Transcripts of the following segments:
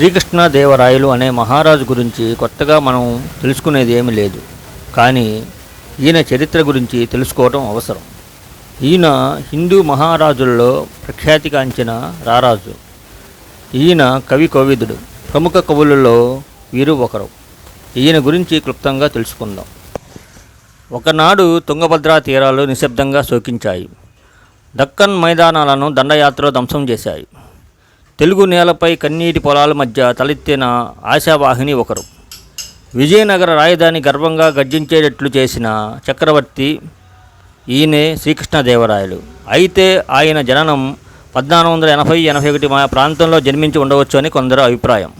శ్రీకృష్ణదేవరాయలు అనే మహారాజు గురించి కొత్తగా మనం తెలుసుకునేది ఏమీ లేదు. కానీ ఈయన చరిత్ర గురించి తెలుసుకోవటం అవసరం. ఈయన హిందూ మహారాజుల్లో ప్రఖ్యాతిగాంచిన రారాజు. ఈయన కవి కోవిదుడు. ప్రముఖ కవులలో వీరు ఒకరు. ఈయన గురించి క్లుప్తంగా తెలుసుకుందాం. ఒకనాడు తుంగభద్రా తీరాలు నిశ్శబ్దంగా శోకించాయి. దక్కన్ మైదానాలను దండయాత్రలో ధ్వంసం చేశాయి. తెలుగు నేలపై కన్నీటి పొలాల మధ్య తలెత్తిన ఆశావాహిని ఒకరు. విజయనగర రాజధాని గర్వంగా గర్జించేటట్లు చేసిన చక్రవర్తి ఈయనే శ్రీకృష్ణదేవరాయలు. అయితే ఆయన జననం పద్నాలుగు వందల ఎనభై ఎనభై ఒకటి మా ప్రాంతంలో జన్మించి ఉండవచ్చు అని కొందరు అభిప్రాయం.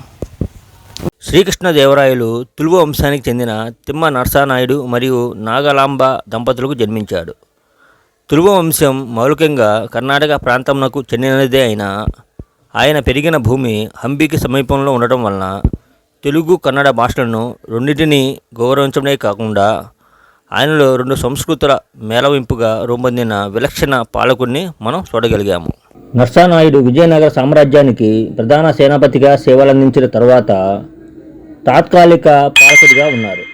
శ్రీకృష్ణదేవరాయలు తులువ వంశానికి చెందిన తిమ్మ నరసానాయుడు మరియు నాగలాంబ దంపతులకు జన్మించాడు. తులువ వంశం మౌలికంగా కర్ణాటక ప్రాంతంకు చెందినదే అయినా ఆయన పెరిగిన భూమి హంపీకి సమీపంలో ఉండటం వలన తెలుగు కన్నడ భాషలను రెండింటినీ గౌరవించడమే కాకుండా ఆయనలో రెండు సంస్కృతుల మేళవింపుగా రూపొందిన విలక్షణ పాలకుడిని మనం చూడగలిగాము. నర్సానాయుడు విజయనగర సామ్రాజ్యానికి ప్రధాన సేనాపతిగా సేవలందించిన తర్వాత తాత్కాలిక పాలకుడిగా ఉన్నారు.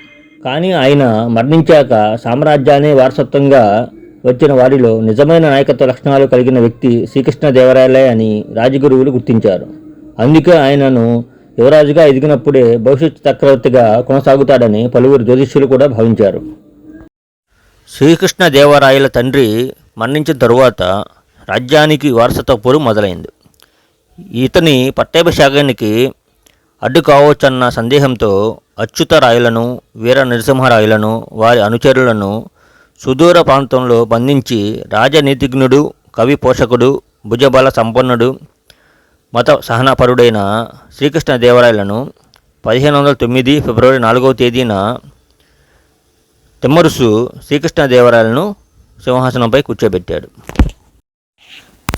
కానీ ఆయన మరణించాక సామ్రాజ్యాన్ని వారసత్వంగా వచ్చిన వారిలో నిజమైన నాయకత్వ లక్షణాలు కలిగిన వ్యక్తి శ్రీకృష్ణదేవరాయలే అని రాజగురువులు గుర్తించారు. అందుకే ఆయనను యువరాజుగా ఎదిగినప్పుడే భవిష్యత్ చక్రవర్తిగా కొనసాగుతాడని పలువురు జ్యోతిష్యులు కూడా భావించారు. శ్రీకృష్ణదేవరాయల తండ్రి మరణించిన తరువాత రాజ్యానికి వారసత్వపురు మొదలైంది. ఇతని పట్టేభశాగానికి అడ్డు కావచ్చన్న సందేహంతో అచ్యుత రాయలను వీర నరసింహరాయలను వారి అనుచరులను సుదూర ప్రాంతంలో బంధించి రాజనీతిజ్ఞుడు కవి పోషకుడు భుజబల సంపన్నుడు మత సహనపరుడైన శ్రీకృష్ణదేవరాయలను పదిహేను వందల తొమ్మిది ఫిబ్రవరి నాలుగవ తేదీన తిమ్మరుసు శ్రీకృష్ణదేవరాయలను సింహాసనంపై కూర్చోబెట్టాడు.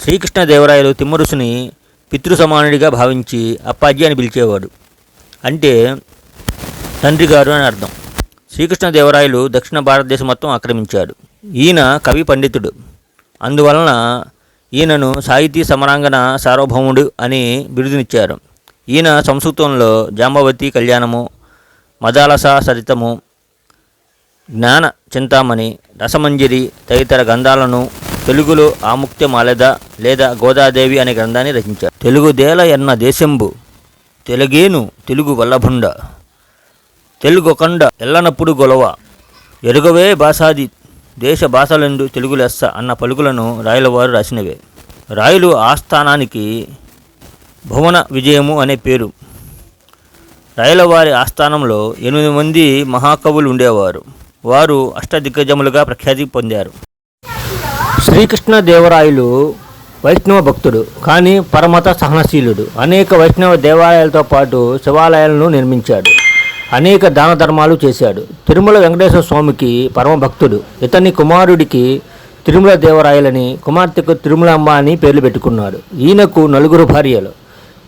శ్రీకృష్ణదేవరాయలు తిమ్మరుసుని పితృ సమానుడిగా భావించి అప్పాజీ అని పిలిచేవాడు. అంటే తండ్రి గారు అని అర్థం. శ్రీకృష్ణదేవరాయలు దక్షిణ భారతదేశం మొత్తం ఆక్రమించాడు. ఈయన కవి పండితుడు. అందువలన ఈయనను సాహితీ సమరాంగణ సార్వభౌముడు అని బిరుదునిచ్చారు. ఈయన సంస్కృతంలో జాంబవతి కళ్యాణము మదాలస సరితము జ్ఞాన చింతామణి రసమంజరి తదితర గ్రంథాలను తెలుగులో ఆముక్త్య మాలెద లేదా గోదాదేవి అనే గ్రంథాన్ని రచించారు. తెలుగుదేల ఎన్న దేశంబు తెలుగేను తెలుగు వల్లభుండ. తెలుగొకండ ఎల్లనప్పుడు గొలవ. ఎరుగవే భాషాది దేశ భాషలందు తెలుగు లెస్స అన్న పలుకులను రాయలవారు రాసినవే. రాయలు ఆస్థానానికి భువన విజయము అనే పేరు. రాయలవారి ఆస్థానంలో ఎనిమిది మంది మహాకవులు ఉండేవారు. వారు అష్టదిగ్గజములుగా ప్రఖ్యాతి పొందారు. శ్రీకృష్ణదేవరాయలు వైష్ణవ భక్తుడు కానీ పరమత సహనశీలుడు. అనేక వైష్ణవ దేవాలయాలతో పాటు శివాలయాలను నిర్మించాడు. అనేక దాన ధర్మాలు చేశాడు. తిరుమల వెంకటేశ్వర స్వామికి పరమభక్తుడు ఇతని కుమారుడికి తిరుమల దేవరాయలని కుమార్తెకు తిరుమలమ్మ అని పేర్లు పెట్టుకున్నాడు. ఈయనకు నలుగురు భార్యలు.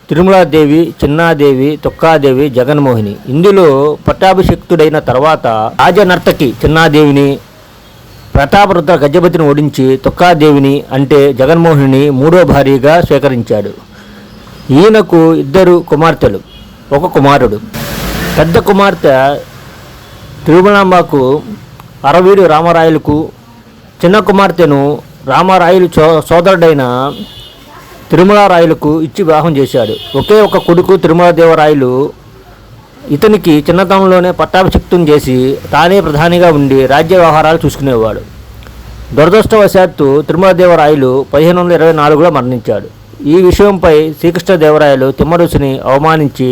తిరుమలాదేవి చిన్నాదేవి తొక్కాదేవి జగన్మోహిని. ఇందులో పట్టాభిషిక్తుడైన తర్వాత రాజనర్తకి చిన్నాదేవిని ప్రతాపరుద్ర గజపతిని ఓడించి తొక్కాదేవిని అంటే జగన్మోహిని మూడో భార్యగా స్వీకరించాడు. ఈయనకు ఇద్దరు కుమార్తెలు. ఒక కుమారుడు. పెద్ద కుమార్తె తిరుమలాంబకు అరవీడు రామరాయలకు చిన్న కుమార్తెను రామరాయలు సో సోదరుడైన తిరుమలారాయలకు ఇచ్చి వివాహం చేశాడు. ఒకే ఒక కొడుకు తిరుమలదేవరాయలు ఇతనికి చిన్నతనంలోనే పట్టాభిషిక్తం చేసి తానే ప్రధానిగా ఉండి రాజ్య వ్యవహారాలు చూసుకునేవాడు. దురదృష్టవశాత్తు తిరుమలదేవరాయలు పదిహేను వందల ఇరవై నాలుగులో మరణించాడు. ఈ విషయంపై శ్రీకృష్ణదేవరాయలు తిమ్మరుసుని అవమానించి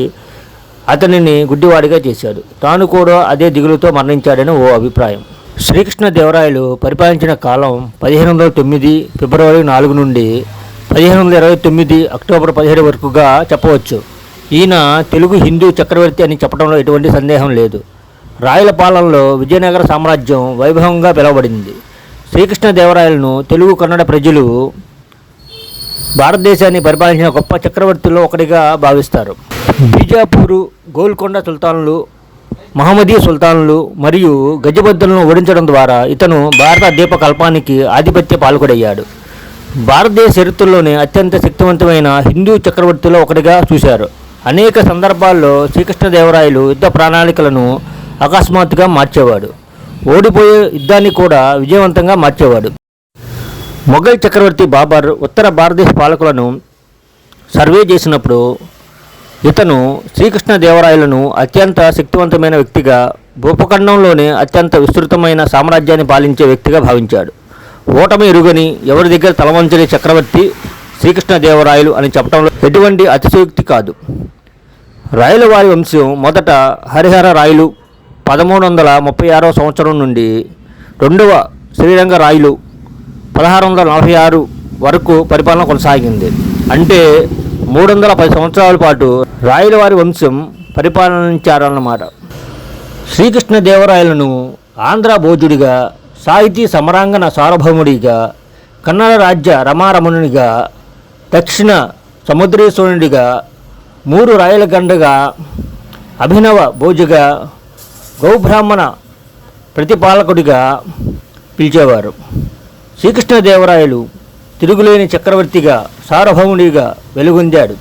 అతనిని గుడ్డివాడిగా చేశాడు. తాను కూడా అదే దిగులుతో మరణించాడని ఓ అభిప్రాయం. శ్రీకృష్ణదేవరాయలు పరిపాలించిన కాలం పదిహేను వందల తొమ్మిది ఫిబ్రవరి నాలుగు నుండి పదిహేను వందల ఇరవై తొమ్మిది అక్టోబర్ పదిహేడు వరకుగా చెప్పవచ్చు. ఈయన తెలుగు హిందూ చక్రవర్తి అని చెప్పడంలో ఎటువంటి సందేహం లేదు. రాయల పాలనలో విజయనగర సామ్రాజ్యం వైభవంగా పిలువబడింది శ్రీకృష్ణదేవరాయలను తెలుగు కన్నడ ప్రజలు భారతదేశాన్ని పరిపాలించిన గొప్ప చక్రవర్తుల్లో ఒకటిగా భావిస్తారు. బీజాపూరు గోల్కొండ సుల్తానులు మహమ్మదీ సుల్తానులు మరియు గజబద్దులను ఓడించడం ద్వారా ఇతను భారత ద్వీపకల్పానికి ఆధిపత్య పాలకుడయ్యాడు. భారతదేశ చరిత్రలోనే అత్యంత శక్తివంతమైన హిందూ చక్రవర్తిలో ఒకటిగా చూశారు. అనేక సందర్భాల్లో శ్రీకృష్ణదేవరాయలు యుద్ధ ప్రణాళికలను అకస్మాత్తుగా మార్చేవాడు. ఓడిపోయే యుద్ధాన్ని కూడా విజయవంతంగా మార్చేవాడు. మొఘల్ చక్రవర్తి బాబర్ ఉత్తర భారతదేశ పాలకులను సర్వే చేసినప్పుడు ఇతను శ్రీకృష్ణదేవరాయలను అత్యంత శక్తివంతమైన వ్యక్తిగా భూపఖండంలోనే అత్యంత విస్తృతమైన సామ్రాజ్యాన్ని పాలించే వ్యక్తిగా భావించాడు. ఓటమి ఎరుగని ఎవరి దగ్గర తలవంచని చక్రవర్తి శ్రీకృష్ణదేవరాయలు అని చెప్పడంలో ఎటువంటి అతిశయోక్తి కాదు. రాయల వారి వంశం మొదట హరిహర రాయలు పదమూడు వందల ముప్పై ఆరవ సంవత్సరం నుండి రెండవ శ్రీరంగ రాయలు పదహారు వందల నలభై ఆరు వరకు పరిపాలన కొనసాగింది. అంటే మూడు వందల పది సంవత్సరాల పాటు రాయల వారి వంశం పరిపాలించారన్నమాట. శ్రీకృష్ణదేవరాయలను ఆంధ్ర భోజుడిగా సాహితీ సమరాంగణ సార్వభౌముడిగా కన్నడ రాజ్య రమారమణునిగా దక్షిణ సముద్రేశ్వరునిగా మూడు రాయల గండగా అభినవ భోజుగా గౌబ్రాహ్మణ ప్రతిపాలకుడిగా పిలిచేవారు. శ్రీకృష్ణదేవరాయలు తిరుగులేని చక్రవర్తిగా సార్వభౌముడిగా వెలుగొందాడు.